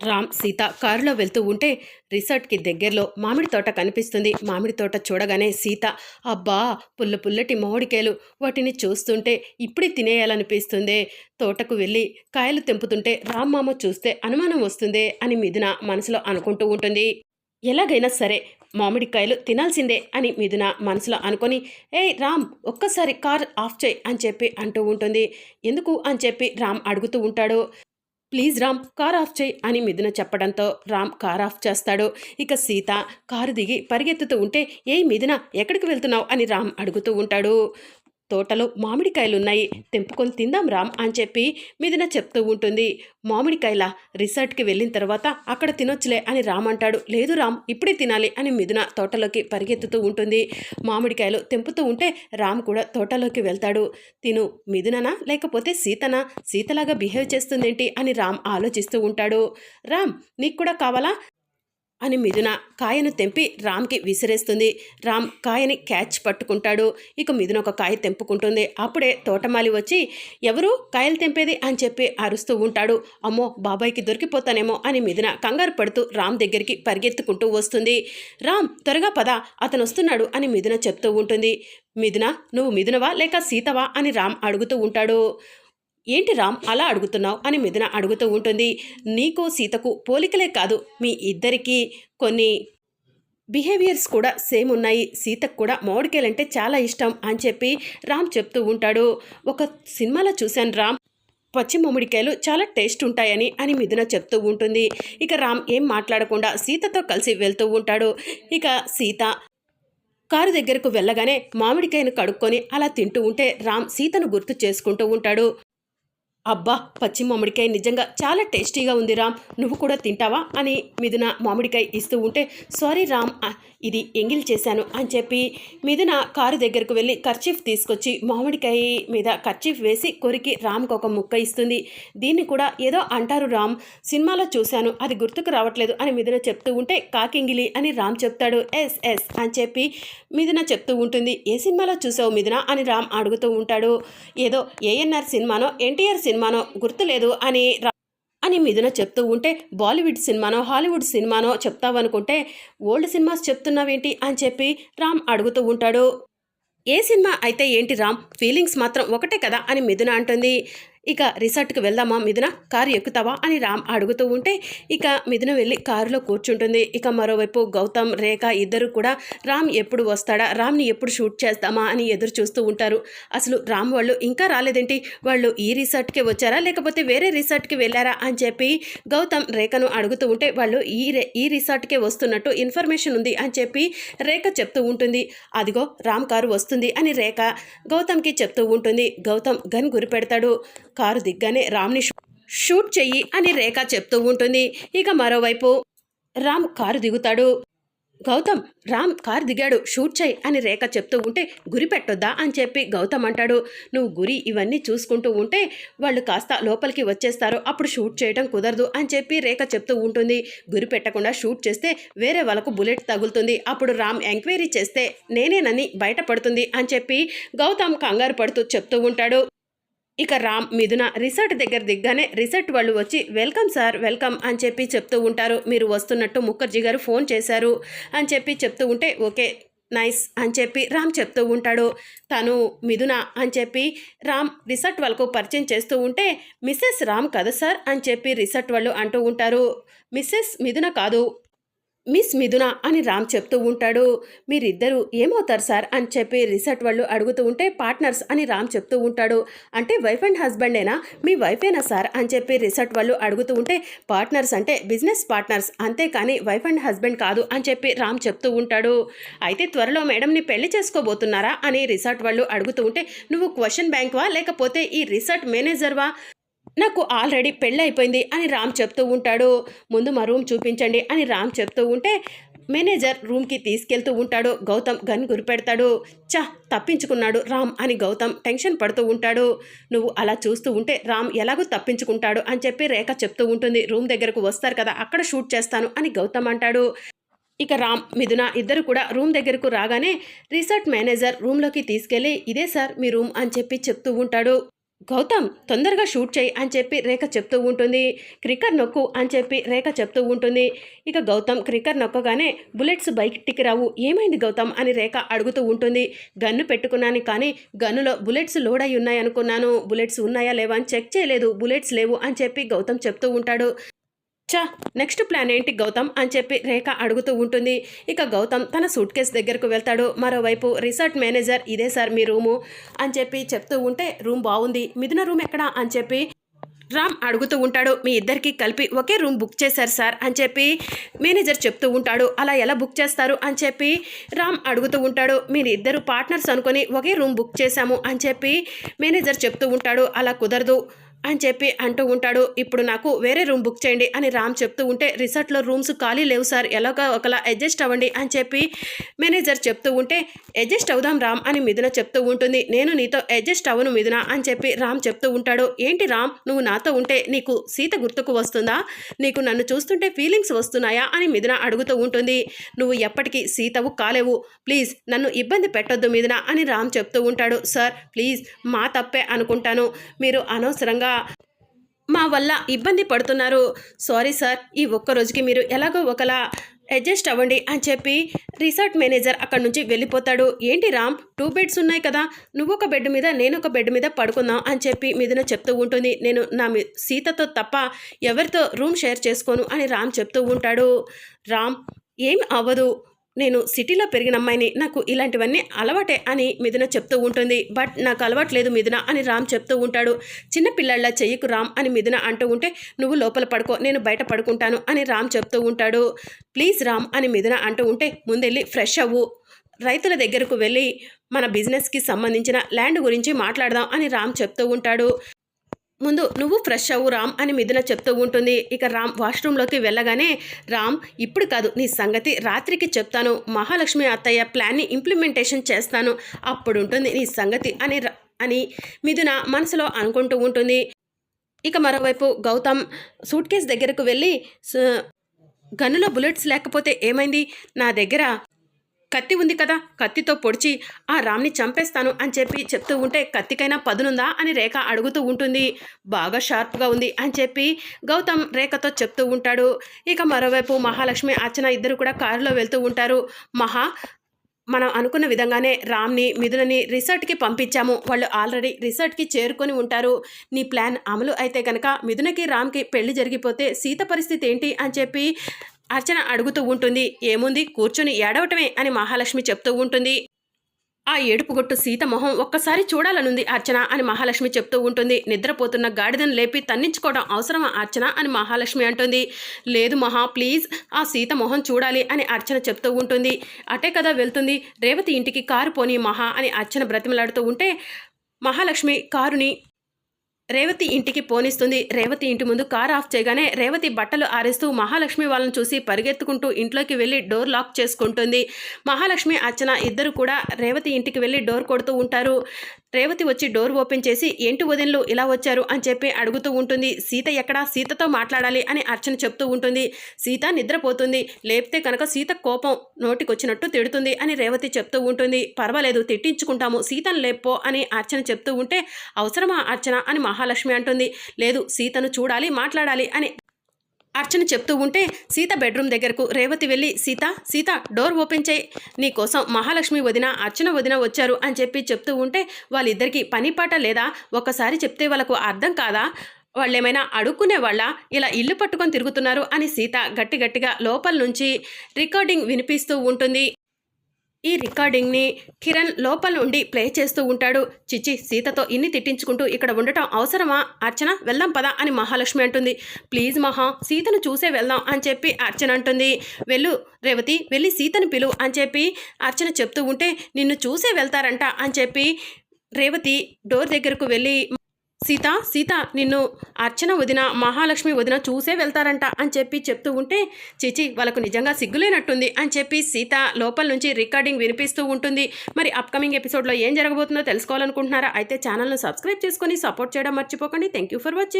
రామ్ సీత కారులో వెళ్తూ ఉంటే రిసార్ట్కి దగ్గరలో మామిడి తోట కనిపిస్తుంది. మామిడి తోట చూడగానే సీత అబ్బా పుల్ల పుల్లటి మామిడికాయలు. వాటిని చూస్తుంటే ఇప్పుడే తినేయాలనిపిస్తుందే. తోటకు వెళ్ళి కాయలు తెంపుతుంటే రామ్ మామ చూస్తే అనుమానం వస్తుందే అని మిథున మనసులో అనుకుంటూ ఉంటుంది. ఎలాగైనా సరే మామిడికాయలు తినాల్సిందే అని మిథున మనసులో అనుకొని ఏయ్ రామ్ ఒక్కసారి కార్ ఆఫ్ చేయి అని చెప్పి అంటూ ఉంటుంది. ఎందుకు? అని చెప్పి రామ్ అడుగుతూ ఉంటాడు. ప్లీజ్ రామ్ కార్ ఆఫ్ చేయి అని మిథున చెప్పడంతో రామ్ కార్ ఆఫ్ చేస్తాడు. ఇక సీత కారు దిగి పరిగెత్తుతూ ఉంటే ఏ మిథున ఎక్కడికి వెళ్తున్నావు అని రామ్ అడుగుతూ ఉంటాడు. తోటలో మామిడికాయలున్నాయి. తెంపుకొని తిందాం రామ్ అని చెప్పి మిథున చెప్తూ ఉంటుంది. మామిడికాయల రిసార్ట్కి వెళ్ళిన తర్వాత అక్కడ తినొచ్చులే అని రామ్ అంటాడు. లేదు రామ్ ఇప్పుడే తినాలి అని మిథున తోటలోకి పరిగెత్తుతూ ఉంటుంది. మామిడికాయలు తెంపుతూ ఉంటే రామ్ కూడా తోటలోకి వెళ్తాడు. తిను మిథుననా? లేకపోతే సీతనా? సీతలాగా బిహేవ్ చేస్తుందేంటి? అని రామ్ ఆలోచిస్తూ ఉంటాడు. రామ్ నీకు కూడా కావాలా? అని మిథున కాయను తెంపి రామ్కి విసిరేస్తుంది. రామ్ కాయని క్యాచ్ పట్టుకుంటాడు. ఇక మిథున ఒక కాయ తెంపుకుంటుంది. అప్పుడే తోటమాలి వచ్చి ఎవరు? కాయలు తెంపేది? అని చెప్పి అరుస్తూ ఉంటాడు. అమ్మో బాబాయ్కి దొరికిపోతానేమో అని మిథున కంగారు పడుతూ రామ్ దగ్గరికి పరిగెత్తుకుంటూ వస్తుంది. రామ్ త్వరగా పద అతను వస్తున్నాడు అని మిథున చెప్తూ ఉంటుంది. మిథున నువ్వు మిథునవా లేక సీతవా? అని రామ్ అడుగుతూ ఉంటాడు. ఏంటి రామ్ అలా అడుగుతున్నావు అని మిథున అడుగుతూ ఉంటుంది. నీకు సీతకు పోలికలే కాదు మీ ఇద్దరికీ కొన్ని బిహేవియర్స్ కూడా సేమ్ ఉన్నాయి. సీతకు కూడా మామిడికాయలంటే చాలా ఇష్టం అని చెప్పి రామ్ చెప్తూ ఉంటాడు. ఒక సినిమాలో చూశాను రామ్ పచ్చి మామిడికాయలు చాలా టేస్ట్ ఉంటాయని అని మిథున చెప్తూ ఉంటుంది. ఇక రామ్ ఏం మాట్లాడకుండా సీతతో కలిసి వెళ్తూ ఉంటాడు. ఇక సీత కారు దగ్గరకు వెళ్ళగానే మామిడికాయను కడుక్కొని అలా తింటూ ఉంటే రామ్ సీతను గుర్తు చేసుకుంటూ ఉంటాడు. అబ్బా పచ్చి మామిడికాయ నిజంగా చాలా టేస్టీగా ఉంది రామ్. నువ్వు కూడా తింటావా? అని మిథున మామిడికాయ ఇస్తూ ఉంటే సారీ రామ్ ఇది ఎంగిల్ చేశాను అని చెప్పి మిథున కారు దగ్గరకు వెళ్ళి కర్చీఫ్ తీసుకొచ్చి మామిడికాయ మీద కర్చీఫ్ వేసి కొరికి రామ్కి ఒక ముక్క ఇస్తుంది. దీన్ని కూడా ఏదో అంటారు రామ్. సినిమాలో చూశాను అది గుర్తుకు రావట్లేదు అని మిథున చెప్తూ ఉంటే కాకింగిలి అని రామ్ చెప్తాడు. ఎస్ ఎస్ అని చెప్పి మిథున చెప్తూ ఉంటుంది. ఏ సినిమాలో చూసావు మిథున? అని రామ్ అడుగుతూ ఉంటాడు. ఏదో ఏఎన్ఆర్ సినిమానో ఎన్టీఆర్ సినిమా సినిమానో గుర్తులేదు అని అని మిథున చెప్తూ ఉంటే బాలీవుడ్ సినిమానో హాలీవుడ్ సినిమానో చెప్తావనుకుంటే ఓల్డ్ సినిమాస్ చెప్తున్నావేంటి అని చెప్పి రామ్ అడుగుతూ ఉంటాడు. ఏ సినిమా అయితే ఏంటి రామ్? ఫీలింగ్స్ మాత్రం ఒకటే కదా అని మిథున అంటుంది. ఇక రిసార్ట్కి వెళ్దామా? మిథున కారు ఎక్కుతావా? అని రామ్ అడుగుతూ ఉంటే ఇక మిథున వెళ్ళి కారులో కూర్చుంటుంది. ఇక మరోవైపు గౌతమ్ రేఖ ఇద్దరు కూడా రామ్ ఎప్పుడు వస్తాడా? రామ్ని ఎప్పుడు షూట్ చేస్తామా? అని ఎదురు చూస్తూ ఉంటారు. అసలు రామ్ వాళ్ళు ఇంకా రాలేదేంటి? వాళ్ళు ఈ రిసార్ట్కే వచ్చారా? లేకపోతే వేరే రిసార్ట్కి వెళ్ళారా? అని చెప్పి గౌతమ్ రేఖను అడుగుతూ ఉంటే వాళ్ళు ఈ రే ఈ రిసార్ట్కే వస్తున్నట్టు ఇన్ఫర్మేషన్ ఉంది అని చెప్పి రేఖ చెప్తూ ఉంటుంది. అదిగో రామ్ కారు వస్తుంది అని రేఖ గౌతమ్కి చెప్తూ ఉంటుంది. గౌతమ్ గన్ గురిపెడతాడు. కారు దిగ్గానే రామ్ని షూట్ చెయ్యి అని రేఖ చెప్తూ ఉంటుంది. ఇక మరోవైపు రామ్ కారు దిగుతాడు. గౌతమ్ రామ్ కారు దిగాడు షూట్ చేయి అని రేఖ చెప్తూ ఉంటే గురి పెట్టొద్దా అని చెప్పి గౌతమ్ అంటాడు. నువ్వు గురి ఇవన్నీ చూసుకుంటూ ఉంటే వాళ్ళు కాస్త లోపలికి వచ్చేస్తారు. అప్పుడు షూట్ చేయడం కుదరదు అని చెప్పి రేఖ చెప్తూ ఉంటుంది. గురి పెట్టకుండా షూట్ చేస్తే వేరే వాళ్ళకు బుల్లెట్ తగులుతుంది. అప్పుడు రామ్ ఎంక్వైరీ చేస్తే నేనేనని బయటపడుతుంది అని చెప్పి గౌతమ్ కంగారు పడుతూ చెప్తూ ఉంటాడు. ఇక రామ్ మిథున రిసార్ట్ దగ్గర దిగ్గానే రిసార్ట్ వాళ్ళు వచ్చి వెల్కమ్ సార్ వెల్కమ్ అని చెప్పి చెప్తూ ఉంటారు. మీరు వస్తున్నట్టు ముఖర్జీ గారు ఫోన్ చేశారు అని చెప్పి చెప్తూ ఉంటే ఓకే నైస్ అని చెప్పి రామ్ చెప్తూ ఉంటాడు. తను మిథున అని చెప్పి రామ్ రిసార్ట్ వాళ్ళకు పరిచయం చేస్తూ ఉంటే మిస్సెస్ రామ్ కదా సార్ అని చెప్పి రిసార్ట్ వాళ్ళు అంటూ ఉంటారు. మిస్సెస్ మిథున కాదు మిస్ మిథున అని రామ్ చెప్తూ ఉంటాడు. మీరిద్దరూ ఏమవుతారు సార్? అని చెప్పి రిసార్ట్ వాళ్ళు అడుగుతూ ఉంటే పార్ట్నర్స్ అని రామ్ చెప్తూ ఉంటాడు. అంటే వైఫ్ అండ్ హస్బెండేనా? మీ వైఫేనా సార్? అని చెప్పి రిసార్ట్ వాళ్ళు అడుగుతూ ఉంటే పార్ట్నర్స్ అంటే బిజినెస్ పార్ట్నర్స్. అంతేకాని వైఫ్ అండ్ హస్బెండ్ కాదు అని చెప్పి రామ్ చెప్తూ ఉంటాడు. అయితే త్వరలో మేడంని పెళ్ళి చేసుకోబోతున్నారా? అని రిసార్ట్ వాళ్ళు అడుగుతూ ఉంటే నువ్వు క్వశ్చన్ బ్యాంక్వా? లేకపోతే ఈ రిసార్ట్ మేనేజర్వా? నాకు ఆల్రెడీ పెళ్ళి అయిపోయింది అని రామ్ చెప్తూ ఉంటాడు. ముందు మా రూమ్ చూపించండి అని రామ్ చెప్తూ ఉంటే మేనేజర్ రూమ్కి తీసుకెళ్తూ ఉంటాడు. గౌతమ్ గన్ గురిపెడతాడు చా తప్పించుకున్నాడు రామ్ అని గౌతమ్ టెన్షన్ పడుతూ ఉంటాడు. నువ్వు అలా చూస్తూ ఉంటే రామ్ ఎలాగో తప్పించుకుంటాడు అని చెప్పి రేఖ చెప్తూ ఉంటుంది. రూమ్ దగ్గరకు వస్తారు కదా అక్కడ షూట్ చేస్తాను అని గౌతమ్ అంటాడు. ఇక రామ్ మిథున ఇద్దరు కూడా రూమ్ దగ్గరకు రాగానే రిసార్ట్ మేనేజర్ రూమ్లోకి తీసుకెళ్ళి ఇదే సార్ మీ రూమ్ అని చెప్పి చెప్తూ ఉంటాడు. గౌతమ్ తొందరగా షూట్ చేయి అని చెప్పి రేఖ చెప్తూ ఉంటుంది. క్రికర్ నొక్కు అని చెప్పి రేఖ చెప్తూ ఉంటుంది. ఇక గౌతమ్ క్రికర్ నొక్కగానే బుల్లెట్స్ బయటికి రావు. ఏమైంది గౌతమ్ అని రేఖ అడుగుతూ ఉంటుంది. గన్ను పెట్టుకున్నాను కానీ గన్నులో బుల్లెట్స్ లోడ్ అయి ఉన్నాయి అనుకున్నాను బుల్లెట్స్ ఉన్నాయా లేవా అని చెక్ చేయలేదు. బుల్లెట్స్ లేవు అని చెప్పి గౌతమ్ చెప్తూ ఉంటాడు. చా నెక్స్ట్ ప్లాన్ ఏంటి గౌతమ్ అని చెప్పి రేఖ అడుగుతూ ఉంటుంది. ఇక గౌతమ్ తన సూట్ కేస్ దగ్గరకు వెళ్తాడు. మరోవైపు రిసార్ట్ మేనేజర్ ఇదే సార్ మీ రూము అని చెప్పి చెప్తూ ఉంటే రూమ్ బాగుంది. మిథున రూమ్ ఎక్కడా? అని చెప్పి రామ్ అడుగుతూ ఉంటాడు. మీ ఇద్దరికి కలిపి ఒకే రూమ్ బుక్ చేశారు సార్ అని చెప్పి మేనేజర్ చెప్తూ ఉంటాడు. అలా ఎలా బుక్ చేస్తారు? అని చెప్పి రామ్ అడుగుతూ ఉంటాడు. మీరు ఇద్దరు పార్ట్నర్స్ అనుకొని ఒకే రూమ్ బుక్ చేశాము అని చెప్పి మేనేజర్ చెప్తూ ఉంటాడు. అలా కుదరదు. అని చెప్పి అంటూ ఉంటాడు. ఇప్పుడు నాకు వేరే రూమ్ బుక్ చేయండి అని రామ్ చెప్తూ ఉంటే రిసార్ట్లో రూమ్స్ ఖాళీ లేవు సార్ ఎలాగో ఒకలా అడ్జస్ట్ అవ్వండి అని చెప్పి మేనేజర్ చెప్తూ ఉంటే అడ్జస్ట్ అవుదాం రామ్ అని మిథున చెప్తూ ఉంటుంది. నేను నీతో అడ్జస్ట్ అవ్వను మిథున అని చెప్పి రామ్ చెప్తూ ఉంటాడు. ఏంటి రామ్ నువ్వు నాతో ఉంటే నీకు సీత గుర్తుకు వస్తుందా? నీకు నన్ను చూస్తుంటే ఫీలింగ్స్ వస్తున్నాయా? అని మిథున అడుగుతూ ఉంటుంది. నువ్వు ఎప్పటికీ సీతవు కాలేవు. ప్లీజ్ నన్ను ఇబ్బంది పెట్టొద్దు మిథున అని రామ్ చెప్తూ ఉంటాడు. సార్ ప్లీజ్ మా తప్పే అనుకుంటాను. మీరు అనవసరంగా మా వల్ల ఇబ్బంది పడుతున్నారు. సారీ సార్ ఈ ఒక్క రోజుకి మీరు ఎలాగో ఒకలా అడ్జస్ట్ అవ్వండి అని చెప్పి రిసార్ట్ మేనేజర్ అక్కడి నుంచి వెళ్ళిపోతాడు. ఏంటి రామ్ టూ బెడ్స్ ఉన్నాయి కదా నువ్వు ఒక బెడ్ మీద నేను ఒక బెడ్ మీద పడుకుందాం అని చెప్పి మీదన చెప్తూ ఉంటుంది. నేను నా సీతతో తప్ప ఎవరితో రూమ్ షేర్ చేసుకోను అని రామ్ చెప్తూ ఉంటాడు. రామ్ ఏం అవ్వదు. నేను సిటీలో పెరిగిన అమ్మాయిని నాకు ఇలాంటివన్నీ అలవాటే అని మిథున చెప్తూ ఉంటుంది. బట్ నాకు అలవాట్లేదు మిథున అని రామ్ చెప్తూ ఉంటాడు. చిన్న చెయ్యకు రామ్ అని మిథున అంటూ ఉంటే నువ్వు లోపల పడుకో నేను బయట పడుకుంటాను అని రామ్ చెప్తూ ఉంటాడు. ప్లీజ్ రామ్ అని మిథున అంటూ ఉంటే ముందెళ్ళి ఫ్రెష్ అవ్వు. రైతుల దగ్గరకు వెళ్ళి మన బిజినెస్కి సంబంధించిన ల్యాండ్ గురించి మాట్లాడదాం అని రామ్ చెప్తూ ఉంటాడు. ముందు నువ్వు ఫ్రెష్ అవ్వు రామ్ అని మిథున చెప్తూ ఉంటుంది. ఇక రామ్ వాష్రూమ్లోకి వెళ్ళగానే రామ్ ఇప్పుడు కాదు నీ సంగతి రాత్రికి చెప్తాను. మహాలక్ష్మి అత్తయ్య ప్లాన్ని ఇంప్లిమెంటేషన్ చేస్తాను. అప్పుడు ఉంటుంది నీ సంగతి అని ర- అని మిథున మనసులో అనుకుంటూ ఉంటుంది. ఇక మరోవైపు గౌతమ్ సూట్ కేస్ దగ్గరకు వెళ్ళి గన్నులో బుల్లెట్స్ లేకపోతే ఏమైంది? నా దగ్గర కత్తి ఉంది కదా కత్తితో పొడిచి ఆ రామ్ని చంపేస్తాను అని చెప్పి చెప్తూ ఉంటే కత్తికైనా పదునుందా అని రేఖ అడుగుతూ ఉంటుంది. బాగా షార్ప్గా ఉంది అని చెప్పి గౌతమ్ రేఖతో చెప్తూ ఉంటాడు. ఇక మరోవైపు మహాలక్ష్మి అర్చన ఇద్దరు కూడా కారులో వెళ్తూ ఉంటారు. మహా మనం అనుకున్న విధంగానే రామ్ని మిథునని రిసార్ట్కి పంపించాము. వాళ్ళు ఆల్రెడీ రిసార్ట్కి చేరుకొని ఉంటారు. నీ ప్లాన్ అమలు అయితే కనుక మిథునకి రామ్కి పెళ్ళి జరిగిపోతే సీత పరిస్థితి ఏంటి అని చెప్పి అర్చన అడుగుతూ ఉంటుంది ఏముంది? కూర్చొని ఏడవటమే అని మహాలక్ష్మి చెప్తూ ఉంటుంది. ఆ ఏడుపుగొట్టు సీత మొహం ఒక్కసారి చూడాలనుంది అర్చన అని మహాలక్ష్మి చెప్తూ ఉంటుంది. నిద్రపోతున్న గాడిదను లేపి తన్నించుకోవడం అవసరమా అర్చన అని మహాలక్ష్మి అంటుంది. లేదు మహా ప్లీజ్ ఆ సీత మొహం చూడాలి అని అర్చన చెప్తూ ఉంటుంది. అటే కదా వెళ్తుంది రేవతి ఇంటికి కారు పోని మహా అని అర్చన బ్రతిమలాడుతూ ఉంటే మహాలక్ష్మి కారుని రేవతి ఇంటికి పోనిస్తుంది. రేవతి ఇంటి ముందు కార్ ఆఫ్ చేయగానే రేవతి బట్టలు ఆరేస్తూ మహాలక్ష్మి వాళ్ళని చూసి పరిగెత్తుకుంటూ ఇంట్లోకి వెళ్ళి డోర్ లాక్ చేసుకుంటుంది. మహాలక్ష్మి అర్చన ఇద్దరు కూడా రేవతి ఇంటికి వెళ్ళి డోర్ కొడుతూ ఉంటారు. రేవతి వచ్చి డోర్ ఓపెన్ చేసి ఏంటి వదినలు ఇలా వచ్చారు? అని చెప్పి అడుగుతూ ఉంటుంది. సీత ఎక్కడా? సీతతో మాట్లాడాలి అని అర్చన చెప్తూ ఉంటుంది. సీత నిద్రపోతుంది. లేపితే కనుక సీత కోపం నోటికొచ్చినట్టు తిడుతుంది అని రేవతి చెప్తూ ఉంటుంది. పర్వాలేదు తిట్టించుకుంటాము. సీతను లేపో అని అర్చన చెప్తూ ఉంటే అవసరమా అర్చన? అని మహాలక్ష్మి అంటుంది. లేదు సీతను చూడాలి మాట్లాడాలి అని అర్చన చెప్తూ ఉంటే సీత బెడ్రూమ్ దగ్గరకు రేవతి వెళ్ళి సీత సీత డోర్ ఓపెన్ చేయి. నీ కోసం మహాలక్ష్మి వదిన అర్చన వదిన వచ్చారు అని చెప్పి చెప్తూ ఉంటే వాళ్ళిద్దరికీ పని పాట లేదా? ఒక్కసారి చెప్తే వాళ్ళకు అర్థం కాదా? వాళ్ళేమైనా అడుక్కునే వాళ్ళ? ఇలా ఇల్లు పట్టుకొని తిరుగుతున్నారు అని సీత గట్టి గట్టిగా లోపల నుంచి రికార్డింగ్ వినిపిస్తూ ఉంటుంది. ఈ రికార్డింగ్ని కిరణ్ లోపల నుండి ప్లే చేస్తూ ఉంటాడు. చిచ్చి సీతతో ఇన్ని తిట్టించుకుంటూ ఇక్కడ ఉండటం అవసరమా? అర్చన వెళ్దాం పదా అని మహాలక్ష్మి అంటుంది. ప్లీజ్ మహా సీతను చూసే వెళ్దాం అని చెప్పి అర్చన అంటుంది. వెళ్ళు రేవతి వెళ్ళి సీతను పిలువు అని చెప్పి అర్చన చెప్తూ ఉంటే నిన్ను చూసే వెళ్తారంట అని చెప్పి రేవతి డోర్ దగ్గరకు వెళ్ళి సీత సీత నిన్ను అర్చన వదిన మహాలక్ష్మి వదిన చూసే వెళ్తారంట అని చెప్పి చెప్తూ ఉంటే చిచి వాళ్ళకు నిజంగా సిగ్గులేనట్టుంది అని చెప్పి సీత లోపల నుంచి రికార్డింగ్ వినిపిస్తూ ఉంటుంది. మరి అప్కమింగ్ ఎపిసోడ్లో ఏం జరగబోతుందో తెలుసుకోవాలనుకుంటున్నారా? అయితే ఛానల్ను సబ్స్క్రైబ్ చేసుకొని సపోర్ట్ చేయడం మర్చిపోకండి. Thank you for watching